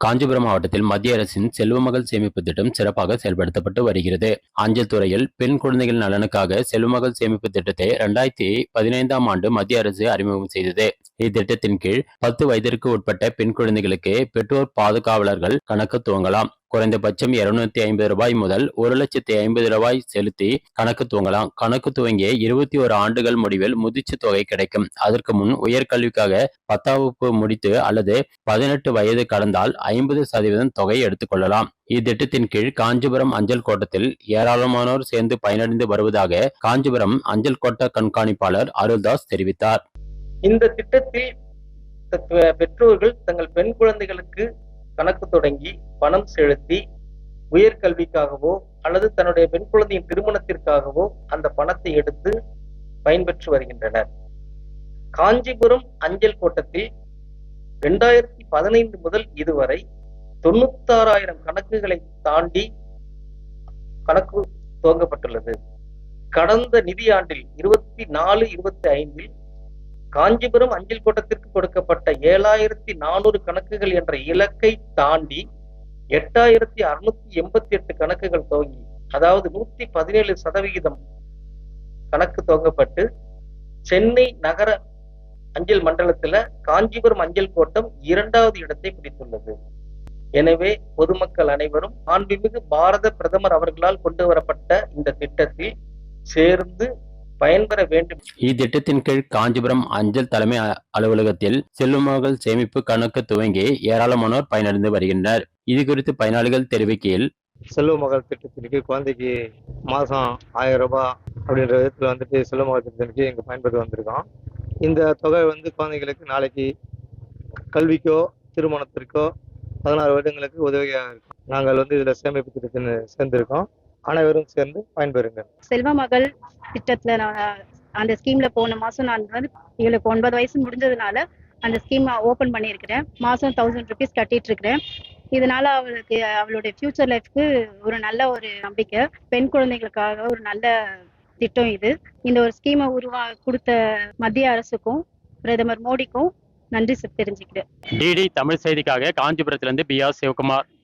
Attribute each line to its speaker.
Speaker 1: காஞ்சிபுரம் மாவட்டத்தில் மத்திய அரசின் செல்வமகள் சேமிப்பு திட்டம் சிறப்பாக செயல்படுத்தப்பட்டு வருகிறது. அஞ்சல் துறையில் பெண் குழந்தைகள் நலனுக்காக செல்வமகள் சேமிப்பு திட்டத்தை இரண்டாயிரத்தி பதினைந்தாம் ஆண்டு மத்திய அரசு அறிமுகம் செய்தது. இத்திட்டத்தின் கீழ் பத்து வயதிற்கு உட்பட்ட பெண் குழந்தைகளுக்கு பெற்றோர் பாதுகாவலர்கள் கணக்கு துவங்கலாம். குறைந்தபட்சம் இருநூத்தி ஐம்பது ரூபாய் முதல் ஒரு லட்சத்தி ஐம்பது ரூபாய் செலுத்தி கணக்கு துவங்கலாம். கணக்கு துவங்கிய இருபத்தி ஒரு ஆண்டுகள் முடிவில் முதிர்ச்சி தொகை கிடைக்கும். அதற்கு முன் உயர்கல்விக்காக பத்தாம் வகுப்பு முடித்து அல்லது பதினெட்டு வயது கடந்தால் ஐம்பது சதவீதம் தொகை எடுத்துக்கொள்ளலாம் இத்திட்டத்தின் கீழ் காஞ்சிபுரம் அஞ்சல் கோட்டத்தில் ஏராளமானோர் சேர்ந்து பயனடைந்து வருவதாக காஞ்சிபுரம் அஞ்சல் கோட்ட கண்காணிப்பாளர் அருள்தாஸ் தெரிவித்தார்.
Speaker 2: இந்த திட்டத்தில் பெற்றோர்கள் தங்கள் பெண் குழந்தைகளுக்கு கணக்கு தொடங்கி பணம் செலுத்தி உயர்கல்விக்காகவோ அல்லது தன்னுடைய பெண் குழந்தையின் திருமணத்திற்காகவோ அந்த பணத்தை எடுத்து பயன்பெற்று வருகின்றனர். காஞ்சிபுரம் அஞ்சல் கோட்டத்தில் இரண்டாயிரத்தி பதினைந்து முதல் இதுவரை தொண்ணூத்தாறாயிரம் கணக்குகளை தாண்டி கணக்கு துவங்கப்பட்டுள்ளது. கடந்த நிதியாண்டில் இருபத்தி நாலு இருபத்தி ஐந்தில் காஞ்சிபுரம் அஞ்சல் கோட்டத்திற்கு கொடுக்கப்பட்ட ஏழாயிரத்தி நானூறு கணக்குகள் என்ற இலக்கை தாண்டி எட்டாயிரத்தி அறுநூத்தி எண்பத்தி எட்டு கணக்குகள் துவங்கி அதாவது நூத்தி பதினேழு சதவிகிதம் கணக்கு துவங்கப்பட்டு சென்னை நகர அஞ்சல் மண்டலத்துல காஞ்சிபுரம் அஞ்சல் கோட்டம் இரண்டாவது இடத்தை பிடித்துள்ளது. எனவே பொதுமக்கள் அனைவரும் மாண்புமிகு பாரத பிரதமர் அவர்களால் கொண்டு வரப்பட்ட இந்த திட்டத்தில் சேர்ந்து பயன்பெற வேண்டும்.
Speaker 1: இத்திட்டத்தின் கீழ் காஞ்சிபுரம் அஞ்சல் தலைமை அலுவலகத்தில் செல்வமகள் சேமிப்பு கணக்கு துவங்கி ஏராளமானோர் பயனடைந்து வருகின்றனர். இது குறித்து பயனாளிகள் தெரிவிக்கையில்
Speaker 3: செல்வ மகள் திட்டத்திற்கு குழந்தைக்கு மாதம் ஆயிரம் ரூபாய் அப்படின்ற விதத்தில் வந்துட்டு செல்வ மகள் திட்டத்திற்கு இங்கே பயன்படுத்தி வந்திருக்கோம். இந்த தொகை வந்து குழந்தைங்களுக்கு நாளைக்கு கல்விக்கோ திருமணத்திற்கோ பதினாறு வருடங்களுக்கு உதவியாக இருக்கும். நாங்கள் வந்து இதில் சேமிப்பு திட்டத்தில் சேர்ந்திருக்கோம். அனைவரும் சேர்ந்து பயன்பெறுங்கள்.
Speaker 4: செல்வ மகள் திட்டத்துல நான் அந்த ஸ்கீம்ல போன மாசம் நான் வந்து இவளுக்கு ஒன்பது வயசு முடிஞ்சதுனால அந்த ஸ்கீம் ஓபன் பண்ணியிருக்கிறேன். மாசம் தௌசண்ட் ருபீஸ் கட்டிட்டு இருக்கிறேன் இதனால அவளுக்கு அவளுடைய ஃபியூச்சர் லைஃப்க்கு ஒரு நல்ல ஒரு நம்பிக்கை. பெண் குழந்தைகளுக்காக ஒரு நல்ல திட்டம் இது. இந்த ஒரு ஸ்கீமை உருவா கொடுத்த மத்திய அரசுக்கும் பிரதமர் மோடிக்கும் நன்றி செ- தெரிஞ்சுக்கிறேன்
Speaker 1: டிடி தமிழ் செய்திக்காக காஞ்சிபுரத்திலிருந்து பி ஆர் சிவகுமார்.